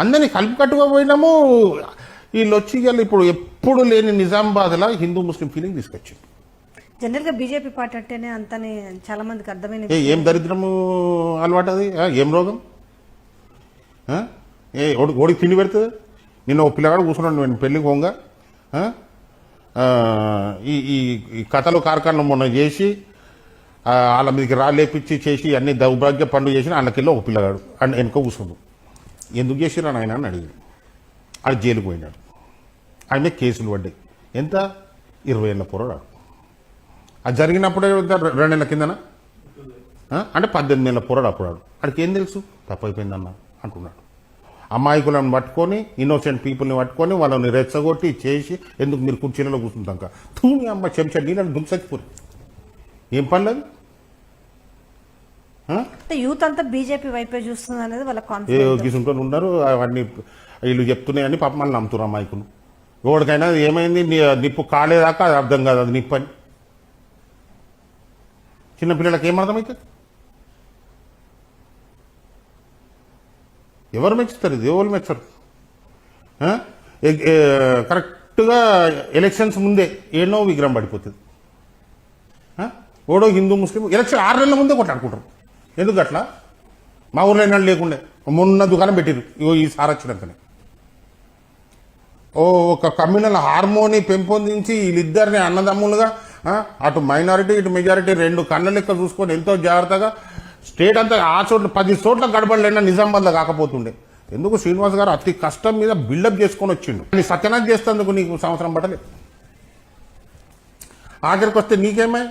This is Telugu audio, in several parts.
అందరినీ కలిపి కట్టుకోపోయినాము వీళ్ళు వచ్చి ఇప్పుడు ఎప్పుడు లేని నిజామాబాద్లో హిందూ ముస్లిం ఫీలింగ్ తీసుకొచ్చింది. జనరల్గా బీజేపీ పార్టీ అంటేనే అంతని చాలా మందికి అర్థమైన ఏ దరిద్రము అలవాటు అది? ఏం రోగం? ఏ ఓడి ఓడికి తిండి పెడుతుంది? నిన్న ఒక పిల్లగాడు కూర్చున్నాడు నేను ఆ? ఆ, ఈ ఈ కథలు కార్ఖానలు మొన్న చేసి వాళ్ళ మీదకి రాలేపించి చేసి అన్ని దౌర్భాగ్య పనులు చేసి వాళ్ళకెళ్ళి ఒక పిల్లగాడు అండ్ వెనుక కూర్చుండు. ఎందుకు చేసిరా నాయన అని అడిగాడు. ఆడు జైలుకు పోయినాడు. ఆయన మీద కేసులు పడ్డాయి. ఎంత? ఇరవై ఏళ్ళ పొరడాడు. అది జరిగినప్పుడే రెండు నెలల కిందన? అంటే పద్దెనిమిది నెలల పొరడు అప్పుడు ఆడికి ఏం తెలుసు? తప్పైపోయిందన్న అంటున్నాడు. అమాయకులను పట్టుకొని ఇన్నోసెంట్ పీపుల్ని పట్టుకొని వాళ్ళని రెచ్చగొట్టి చేసి ఎందుకు మీరు కుర్చీలలో కూర్చుంటాక తూమి అమ్మ చెంచా నీళ్ళని దుమ్సచ్చిపోరు ఏం పని లేదు యూత్ అంతా బీజేపీ వైపే చూస్తుంది అనేది వాళ్ళ ఏ కాన్ఫిడెన్స్ ఉన్నారు అవన్నీ వీళ్ళు చెప్తున్నాయని పాప మళ్ళీ నమ్ముతున్నారు అమాయకులు ఎవరికైనా ఏమైంది? నిప్పు కాలేదాకా అది అర్థం కాదు అది నిప్పు అని. చిన్నపిల్లలకి ఏం అర్థమవుతుంది ఎవరు మెచ్చుతారు? ఇది ఎవరు మెచ్చరు? కరెక్ట్గా ఎలక్షన్స్ ముందే ఏడో విగ్రహం పడిపోతుంది. ఓడో హిందూ ముస్లిం ఎలక్షన్ ఆరు నెలల ముందే కొట్లాడుకుంటారు. ఎందుకు అట్లా? మా ఊర్లో అయినా లేకుండే. మొన్న దుకాణం పెట్టిరు ఇగో ఈ సార్ వచ్చినాకనే. ఓ ఒక కమ్యూనల్ హార్మోని పెంపొందించి వీళ్ళిద్దరిని అన్నదమ్ములుగా అటు మైనారిటీ ఇటు మెజారిటీ రెండు కళ్ళ లెక్క చూసుకొని ఎంతో జాగ్రత్తగా స్టేట్ అంతా ఆ చోట్ల పది చోట్ల గడపడలేనా నిజామాబాద్లో కాకపోతుండే. ఎందుకు శ్రీనివాస్ గారు అతి కష్టం మీద బిల్డప్ చేసుకొని వచ్చిండు? నీ సత్యనాథ్ చేస్తేందుకు నీకు సంవత్సరం పట్టలే. ఆఖరికి వస్తే నీకేమై?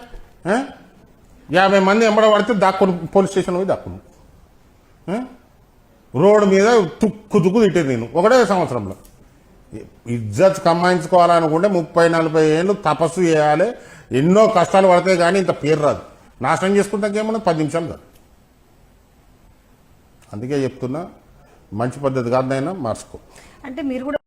యాభై మంది ఎంబడ పడితే దాక్కుని పోలీస్ స్టేషన్ పోయి దాక్కును రోడ్డు మీద తుక్కు తుక్కు తిట్టేది నేను ఒకటే సంవత్సరంలో. ఇజ్జత్ కమ్మాయించుకోవాలనుకుంటే ముప్పై నలభై ఏళ్ళు తపస్సు చేయాలి. ఎన్నో కష్టాలు పడతాయి కానీ ఇంత పేరు రాదు. నాశనం చేసుకుంటాక ఏమన్నా పది నిమిషాలు కాదు. అందుకే చెప్తున్నా మంచి పద్ధతి కాదు నాయనా మార్చుకో. అంటే మీరు కూడా